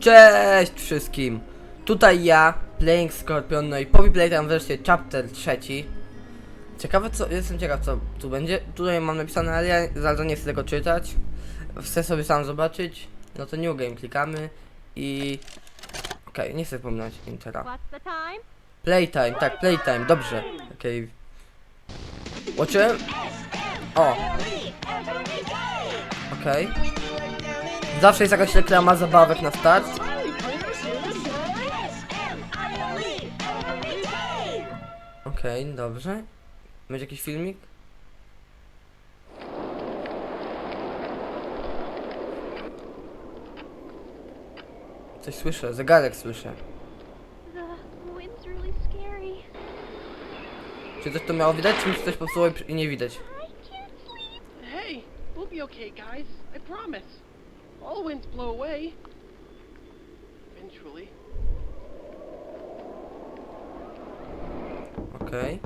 Cześć wszystkim! Tutaj ja, Playing Scorpion, no i Poppy Playtime wersję chapter trzeci. Ciekawe co, jestem ciekaw co tu będzie. Tutaj mam napisane, ale ja za nie chcę tego czytać. Chcę sobie sam zobaczyć. No to New Game klikamy i... Okej, nie chcę pominąć intera. Playtime, tak, playtime, dobrze. Okej. Watczyłem? O. Okej. Zawsze jest jakaś reklama zabawek na start. Okej, dobrze. Będzie jakiś filmik? Coś słyszę, zegarek słyszę. Czy coś to miało widać, czy mi się coś popsuło i- nie widać? Hey, we'll be okay, guys. I promise. All winds blow away. Eventually. Okej.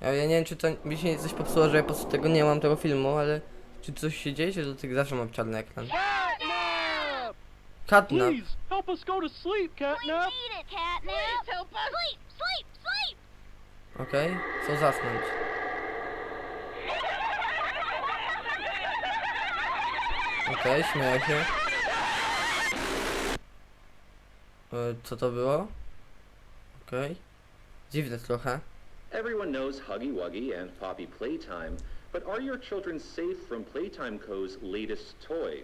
Ja, ja nie wiem, czy to mi się coś popsuło, że ja po prostu tego nie mam tego filmu, ale czy coś się dzieje, czy do tych zawsze mam czarny ekran? Catnap! Katna. Please, help us go to sleep, Catnap! Please help us. Sleep, sleep, sleep. Okej, co zasnąć? Okej, śmieję się. E, co to było? Okej. Dziwne trochę. Everyone knows Huggy Wuggy and Poppy Playtime, but are your children safe from Playtime Co.'s latest toy?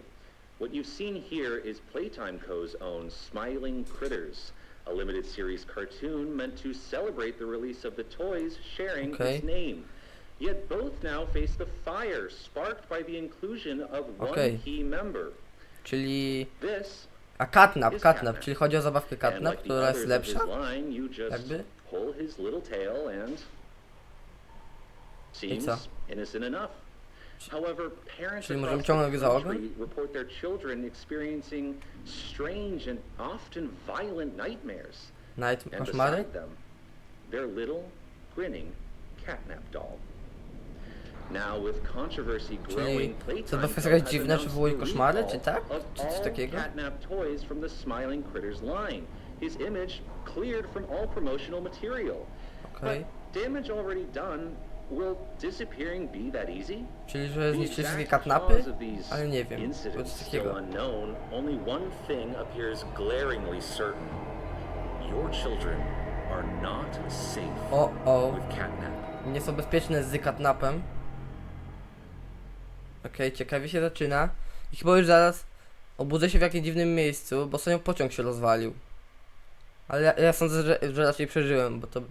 What you've seen here is Playtime Co.'s own Smiling Critters, a limited series cartoon meant to celebrate the release of the toys sharing Okay. its name. Yet both now face the fire sparked by the inclusion of one key member. Czyli... This A Katnap, Katnap, Catnap. czyli chodzi o zabawkę and Katnap, like the która jest others of lepsza? line, you just Jakby? pull his little tail and seems co? innocent enough. However, parents Czyli across możemy the ciągnąć za ogon? country report their children experiencing strange and often violent nightmares. Night And koszmary? beside them, their little grinning catnap doll. Zabawka jest Co. jakaś dziwna, czy the koszmary, czy tak? Czy coś takiego? His image cleared from all promotional material. Okej. But damage already done, will disappearing be that easy? Czyli, że The zniszczyć wszystkie katnapy? Ale nie wiem, coś takiego. unknown. Only one thing appears glaringly certain. Your children are not safe O, o. Nie są bezpieczne z katnapem. Okej, ciekawie się zaczyna. I chyba już zaraz obudzę się w jakimś dziwnym miejscu, bo sobie pociąg się rozwalił. Ale ja, ja sądzę, że, że raczej przeżyłem, bo to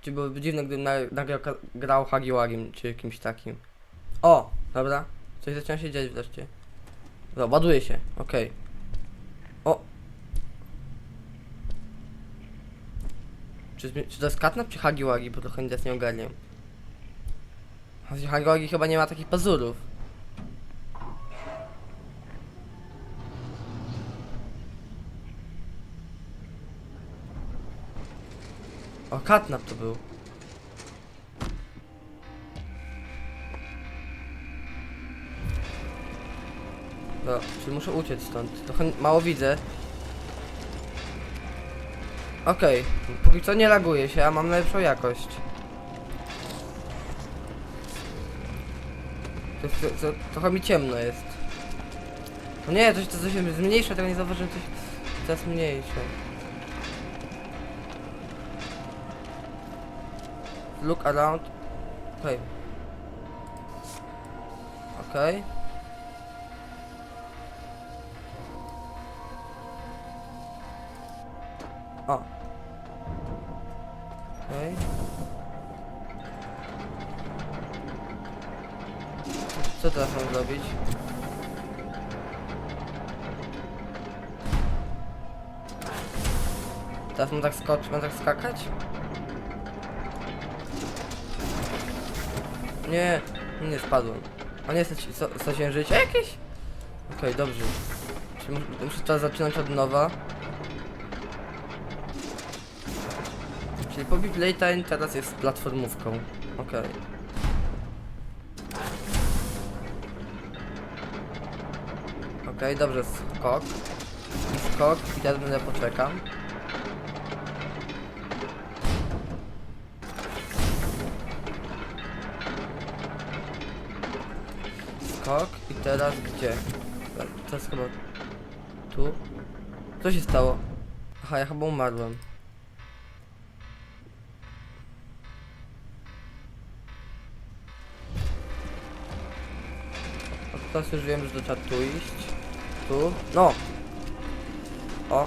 czy byłoby dziwne, gdybym na, nagrał, grał Hagiłagiem czy kimś takim. O, dobra. Coś zaczyna się dziać wreszcie. Dobra, ładuje się, okej. O. Czy, czy to jest katnap czy Hagiłagi, bo trochę nic nie ogarniam. Hagiłagi chyba nie ma takich pazurów. O, katnap to był. No, czyli muszę uciec stąd. Trochę mało widzę. Okej, póki co nie laguje się, a mam lepszą jakość. To, to, to, trochę mi ciemno jest. No nie, coś coś się zmniejsza, tego nie zauważyłem, coś teraz mniejsze. Look around. Okej. Okej. O. Okej. Co teraz mam zrobić? Teraz mam tak skocz, mam tak skakać? Nie, nie spadłem. A nie, straci- co- straciłem życie jakieś? Okej, dobrze. Czyli mus- muszę teraz zaczynać od nowa. Czyli Poppy Playtime teraz jest platformówką. Okej. Okej, dobrze, skok. I skok i teraz będę poczekam. Skok i teraz gdzie? Teraz chyba tu. Co się stało? Aha, ja chyba umarłem. A teraz już wiem, że to trzeba tu iść. Tu. No! O!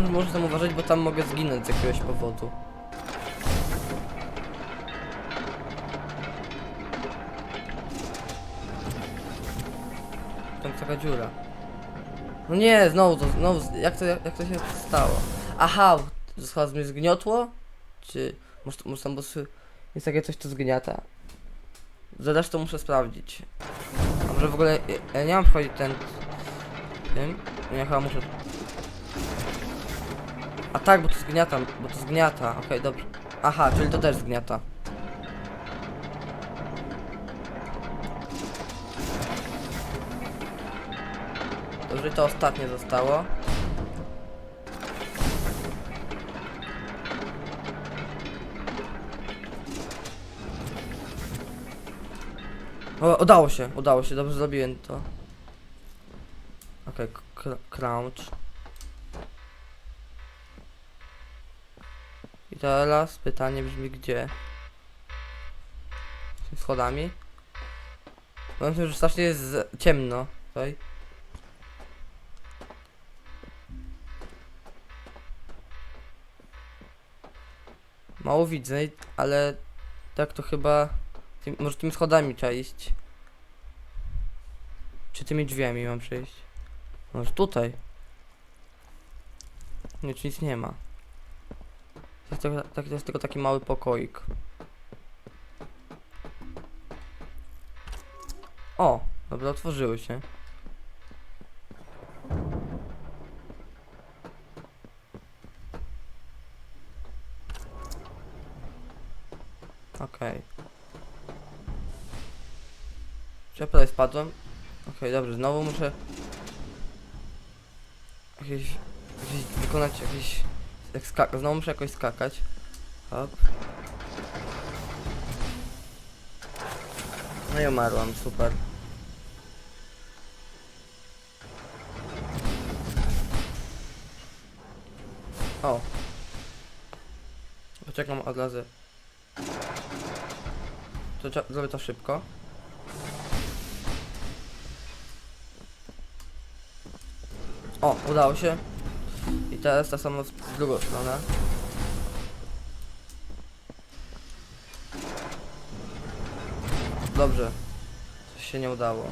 Może, tam uważać, bo tam mogę zginąć z jakiegoś powodu. Tam taka dziura. No nie, znowu to, znowu, jak to, jak, jak to się stało? Aha, to mnie zgniotło? Czy, może, może tam prostu jest takie coś, co zgniata? Zresztą muszę sprawdzić. A może w ogóle, ja, ja nie mam wchodzić ten, tym? Ja chyba muszę a tak, bo to zgniata, bo to zgniata. Okej, dobrze. Aha, czyli to też zgniata. Dobrze, to ostatnie zostało. O, udało się, udało się, dobrze zrobiłem to. Okej, okay, crouch. I teraz pytanie brzmi gdzie? Z schodami? Mam że strasznie jest ciemno tutaj. Mało widzę, ale tak to chyba... Tym, może tymi schodami trzeba iść. Czy tymi drzwiami mam przejść? Może tutaj? Nie, czy nic nie ma. To jest, tylko, to jest tylko taki mały pokoik. O, dobra, otworzyły się. Okej. Czy ja prawie spadłem? Okej, dobrze, znowu muszę... Jakieś... jakieś wykonać jakieś... Jak skak znowu muszę jakoś skakać. Hop. No i umarłam, super. O. Poczekam od razu. To trze- zrobię to szybko. O, udało się. I teraz ta samo w drugą stronę. Dobrze. Coś się nie udało.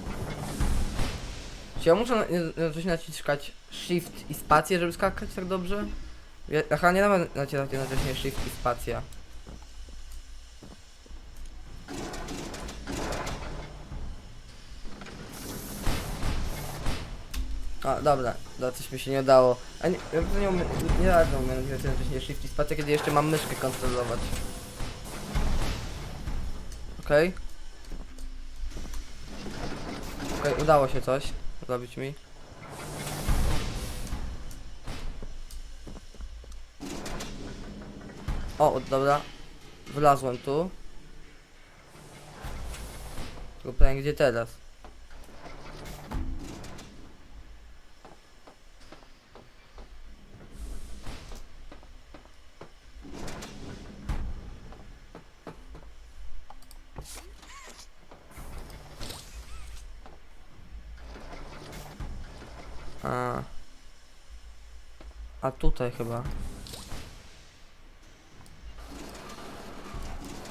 Czy ja muszę coś naciskać Shift i spację, żeby skakać tak dobrze? Ja, chyba nie dam naciskać jednocześnie Shift i spacja. A, dobra, dobra, coś mi się nie udało. A nie, ja nie umiem, nie radzę umiem nacisnąć jednocześnie Shift i spacja, kiedy jeszcze mam myszkę kontrolować. Okej. Okej, udało się coś zrobić mi. O, dobra. Wlazłem tu. Tylko gdzie teraz? A. A tutaj chyba.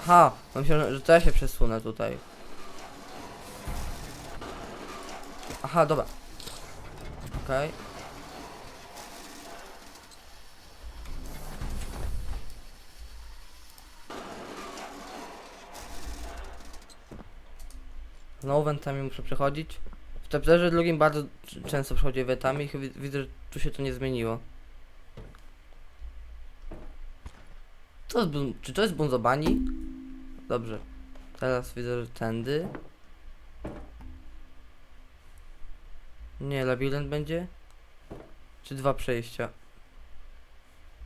Ha, myślałem, że to ja się przesunę tutaj. Aha, dobra. Okej. Znowu wentami muszę przechodzić. W chapterze drugim bardzo często przechodzi wetami i chyba widzę, że tu się to nie zmieniło. To czy to jest Bunzobani? Dobrze. Teraz widzę, że tędy. Nie, labirynt będzie? Czy dwa przejścia?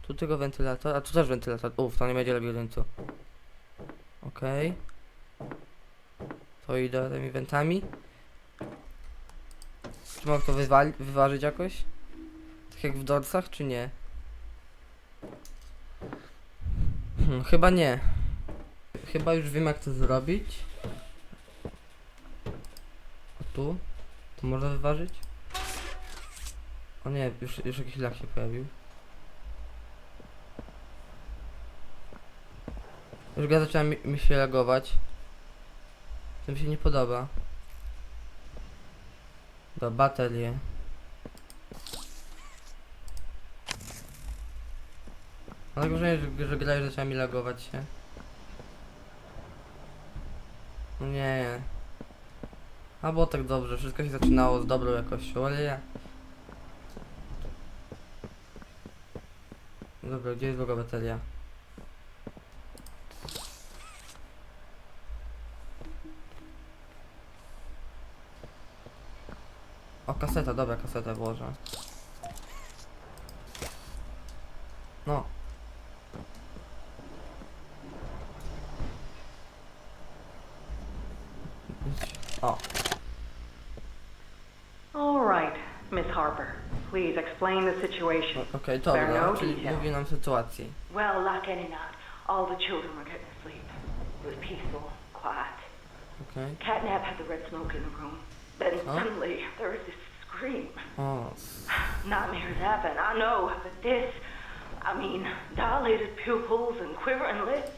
Tu tylko wentylator, a tu też wentylator. Uff, to nie będzie labiryntu. Okej. To idę tymi wentami. Czy mogę to wyważyć jakoś? Tak jak w dorsach, czy nie? Hmm, chyba nie. Chyba już wiem jak to zrobić. A tu? To można wyważyć? O nie, już, już jakiś lak się pojawił. Już gra zaczyna mi, mi się lagować. To mi się nie podoba. Do baterie. Ale wrażenie, że, że gra już zaczęła mi lagować się. No nie. A było tak dobrze, wszystko się zaczynało z dobrą jakością, ale ja... Dobra, gdzie jest druga bateria? O, kaseta, dobra, kasetę włożę. O, All right, Miss Harper. Please explain the situation. okej, Spare dobra, no czyli detail. mówi nam sytuację. Well, like any night, all the children were getting asleep. It was peaceful, quiet. Okej. Catnap had the red smoke in the room. Then Huh? suddenly there was this scream. Oh. O, s- Nightmares happen, I know, but this, I mean, dilated pupils and quivering lips.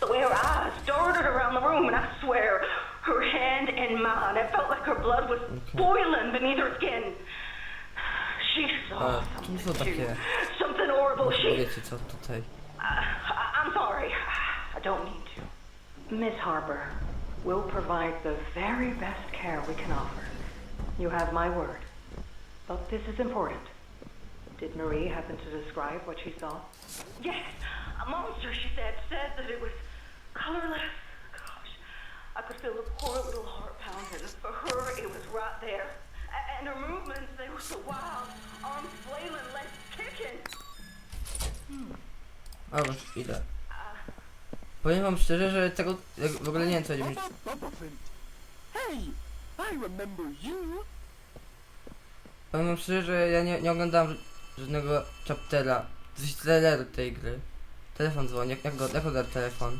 The way her eyes darted around the room, and I swear, her hand in mine, it felt like her blood was boiling beneath her skin. She saw A, czym są something too. takie... Something horrible. She Wiecie co tutaj... I, I'm sorry. I don't mean to. Miss Harper, we'll provide the very best care we can offer. You have my word. But this is important. Did Marie happen to describe what she saw? Yes, a monster, she said, said that it was colorless. I could feel the poor little heart pounding. For her, it was right there. A- And her movements, they were so wild. Arms flailing, legs kicking. O, już idę. Powiem wam szczerze, że tego... jak W ogóle nie wiem co będzie. Hey, I remember you. Powiem wam szczerze, że ja nie, nie oglądałem żadnego chaptera, coś traileru tej gry. Telefon dzwoni, jak, jak go, jak go telefon?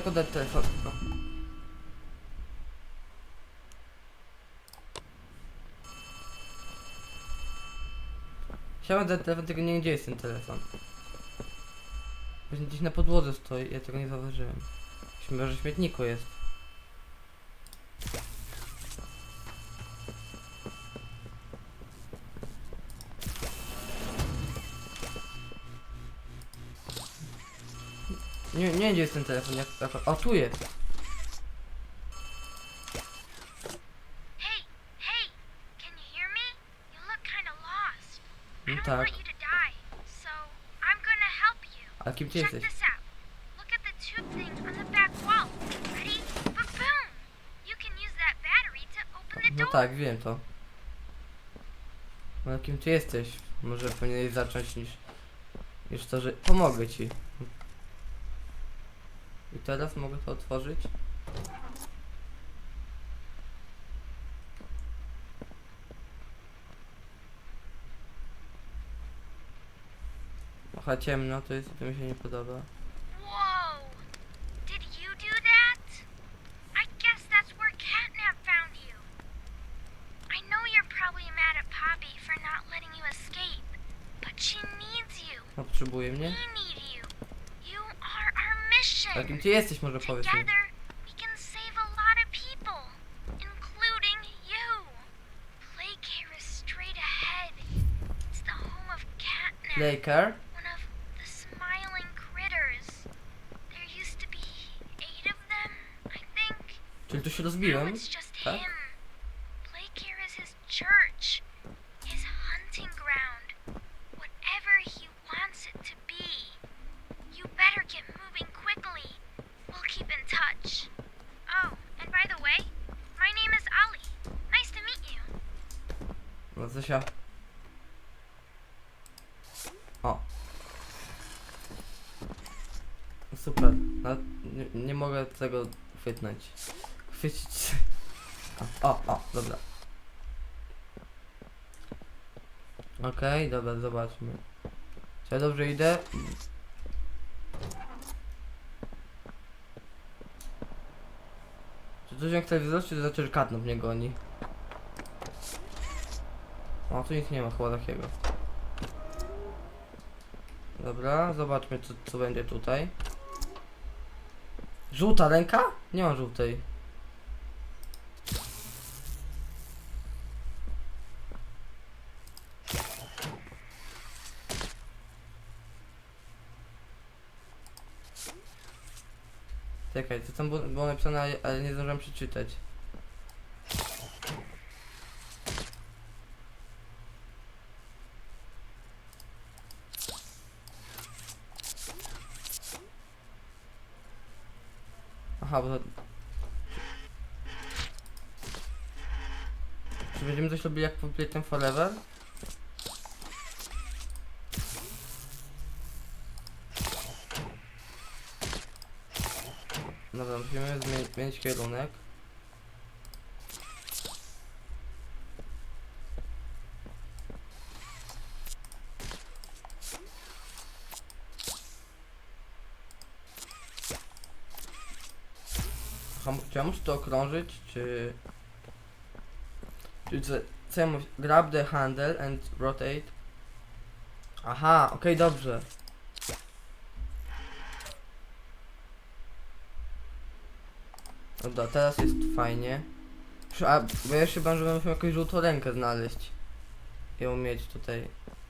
Jak oddać telefon? No. Chciałem oddać telefon, tylko nie wiem gdzie jest ten telefon. Gdzieś na podłodze stoi, ja tego nie zauważyłem. Myślę, że w śmietniku jest. Nie, nie wiem gdzie jest ten telefon, jak, jak, o tu jest. No tak, ale kim ty jesteś? No tak, wiem to. Ale kim ty jesteś? Może powinieneś zacząć niż... Niż to, że... Pomogę ci. Teraz mogę to otworzyć? Trochę ciemno, to jest, to mi się nie podoba. Whoa! Did you do that? I guess that's where Catnap found you. I know you're probably mad at Poppy for not letting you escape, but she needs you. No, potrzebuje mnie? We need you. You are our ty jesteś, może powiedz mi? Together, we can save a lot of people, including you. Plague Care is straight ahead. It's the Laker. one of the smiling critters. There used to be eight of them, I think. Czyli tu się rozbiłem. tak? him. Playcare is his church, his hunting ground, whatever he wants it to be. You better get moving quickly. We'll keep in touch. Oh, and by the way, my name is Ali. Nice to meet you. No Zosia. O. Super. No, nie, nie mogę tego chwytnąć. Chwycić. O, o, o, dobra. Okej, dobra, zobaczmy. Czy ja dobrze idę? Czy to dźwięk telewizor, czy znaczy, że katnął mnie goni? O, tu nic nie ma chyba takiego. Dobra, zobaczmy co, co będzie tutaj. Żółta ręka? Nie ma żółtej. Czekaj, co tam było, było napisane, ale nie zdążyłem przeczytać. Aha, bo to... Czy będziemy coś robili jak Playtime Forever? Dobra, musimy zmienić kierunek. Czy ja muszę to okrążyć, czy... Czy co, co ja mówię? Grab the handle and rotate. Aha, okej, dobrze. Dobra, teraz jest fajnie. A, bo ja się bałem, że będę jakąś żółtą rękę znaleźć. Ją mieć tutaj.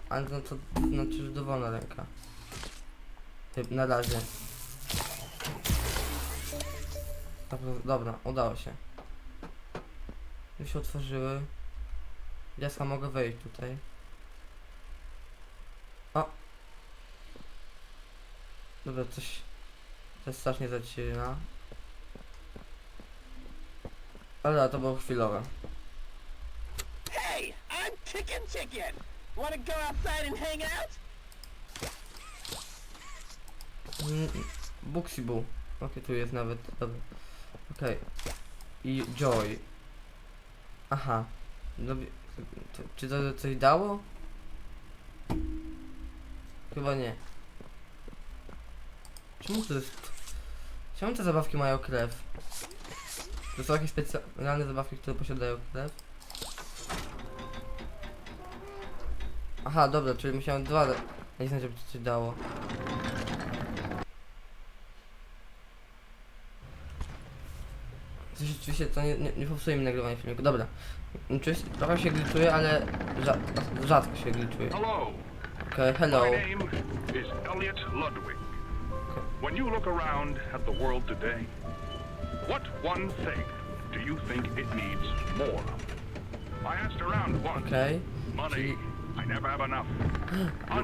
Ale no to znaczy, że dowolna ręka. Na razie. Dobra, dobra, udało się. Już się otworzyły. Ja sam mogę wejść tutaj. O! Dobra, coś... To jest strasznie zacina. Ale to było chwilowe. Hey, I'm Chicken Chicken. Wanna go outside and hang out? Mm. Okej, tu jest nawet. Dobra. Okej. I Joy. Aha. Dobi- to, czy to coś dało? Chyba nie. Czemu to jest... Czemu te zabawki mają krew? To są jakieś specjalne zabawki, które posiadają krew? Aha, dobra, czyli musiałem dwa... Znam, żeby to coś dało. Oczywiście to nie, nie, nie popsuje mi nagrywanie filmiku. Dobra. Oczywiście trochę się glitchuje, ale rza rzadko się glitchuje. Hello. Okej, hello. My name is Elliot Ludwig. When you look around at the world today, what one thing do you think it needs more of? I asked around once. Okej. Money. I never have enough.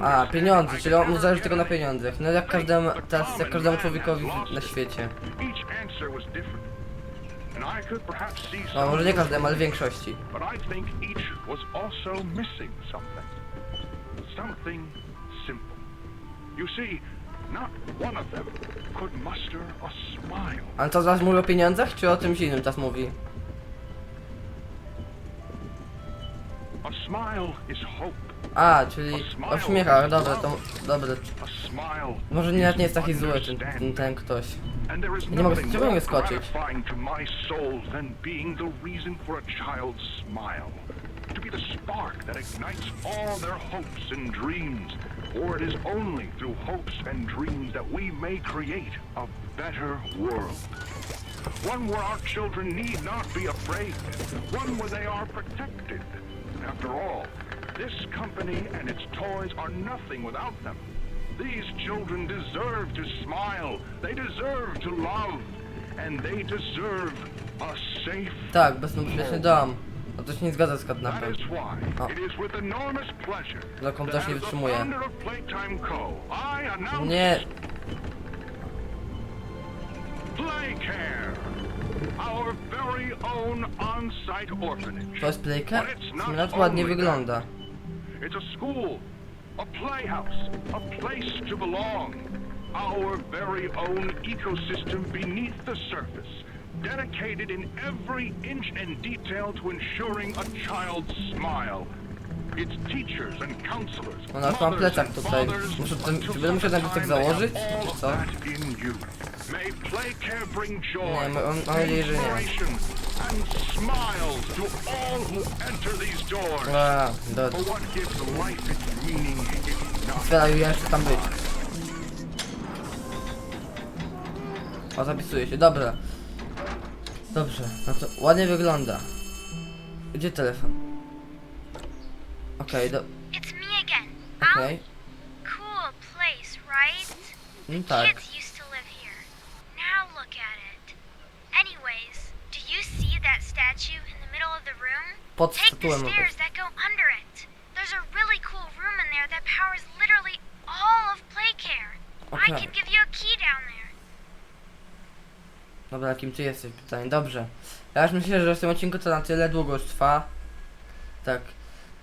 A, pieniądze, czyli on zależy tylko na pieniądzach. No jak każdemu, teraz jak każdemu człowiekowi na świecie. Each answer was different. No może nie każdemu, ale większości. But I think each was also missing something. Something simple. You see, not one of them could muster a smile. Ale to zaraz mówi o pieniądzach, czy o czymś innym teraz mówi? A smile is hope. A, czyli o śmiechach, dobra, to... Dobra. A smile Może nie, nie jest taki zły ten, ten, ten ktoś. Nie mogę- nie more skoczyć? to. To be the spark that ignites all their hopes and dreams. For it is only through hopes and dreams that we may create a better world. One where our children need not be afraid. One where they are protected. After all, This company and its toys are nothing without them. These children deserve to smile. They deserve to love. And they deserve a safe Tak, bezpieczny dom. No to się nie zgadza z That katnapem. is why it is with enormous pleasure Dla that komputerz nie as the wytrzymuje. founder of Playtime Co., I announce Nie, Playcare, our very own on-site orphanage. to jest playka? But it's not ładnie wygląda. It's a school, a playhouse, a place to belong. Our very own ecosystem beneath the surface, dedicated in every inch and detail to ensuring a child's smile. Its teachers and counselors, No, mam mothers plecak and tutaj. fathers, Muszę ten- until czy będę musiał ten plecak time they have all czy of co? that in you. May Playcare bring joy, Nie, mam- mam nadzieję, że nie. inspiration, and smiles to all who enter these doors. A, do, For what gives life its meaning if not ja chcę tam być. O, zapisuję się, dobra. Dobrze, no to ładnie wygląda. Gdzie telefon? Okej, do... It's me again. Okej. Cool place, right? Mm, tak. Kids used to live here. Now look at it. Anyways, do you see that statue in the middle of the room? Pod Take the statuą mogę. stairs that go under it. There's a really cool room in there that powers literally all of Playcare. I Okay. can give you a key down there. Dobra, kim ty jesteś? Pytanie. Dobrze. Ja już myślę, że w tym odcinku to na tyle długo już trwa. Tak.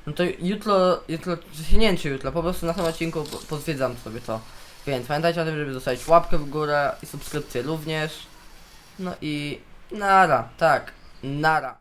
No to jutro, jutro, się nie wiem, czy jutro, po prostu na tym odcinku po- pozwiedzam sobie to. Więc pamiętajcie o tym, żeby zostawić łapkę w górę i subskrypcję również. No i nara, tak, nara.